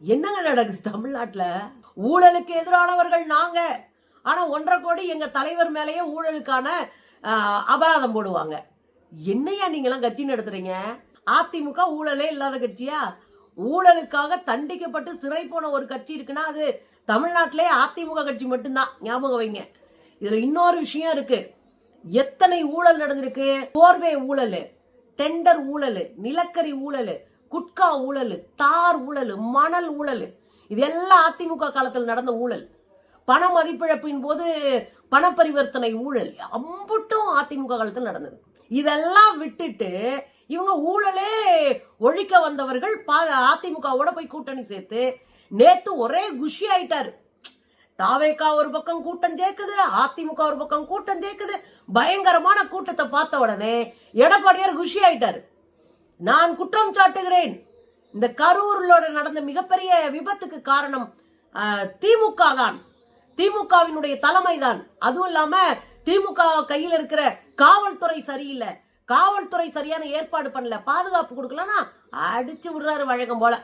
என்னங்க நடக்குது தமிழ்நாட்டில்? ஊழலுக்கு எதிரானவர்கள் நாங்க. ஆனா ஒன்றரை கோடி எங்க தலைவர் மேலேயே ஊழலுக்கான அபராதம் போடுவாங்க. என்னையா நீங்களாம் கட்சி நடத்துறீங்க? அதிமுக ஊழலே இல்லாத கட்சியா? ஊழலுக்காக தண்டிக்கப்பட்டு சிறை போன ஒரு கட்சி இருக்குன்னா அது தமிழ்நாட்டிலே அதிமுக கட்சி மட்டும்தான். ஞாபகம் வைங்க. இதுல இன்னொரு விஷயம் இருக்கு. எத்தனை ஊழல் நடந்திருக்கு? போர்வே ஊழல் டெண்டர் ஊழல் நிலக்கரி ஊழல் குட்கா ஊழல் தார் ஊழல் மணல் ஊழல். இது எல்லாம் அதிமுக காலத்தில் நடந்த ஊழல். பண மதிப்பிழப்பின் போது பண பரிவர்த்தனை ஊழல். அம்புட்டும் அதிமுக காலத்தில் நடந்தது. இதெல்லாம் விட்டுட்டு இவங்க ஊழலே ஒழிக்க வந்தவர்கள் பா- அதிமுகவோட போய் கூட்டணி சேர்த்து நேத்து ஒரே குஷி ஆயிட்டாரு. தாவேக்கா ஒரு பக்கம் கூட்டம் ஜேக்குது அதிமுக ஒரு பக்கம் கூட்டம் ஜேக்குது. பயங்கரமான கூட்டத்தை பார்த்த உடனே எடப்பாடியார் குஷி ஆயிட்டாரு. நான் குற்றம் சாட்டுகிறேன். இந்த கரூரிலோட நடந்த மிகப்பெரிய விபத்துக்கு காரணம் திமுக தான். திமுகவினுடைய தலைமை தான் அதுவும் இல்லாம திமுக கையில் இருக்கிற காவல்துறை சரியில்லை. காவல்துறை சரியான ஏற்பாடு பண்ணல. பாதுகாப்பு கொடுக்கலன்னா அடிச்சு விடுறாரு வழக்கம் போல.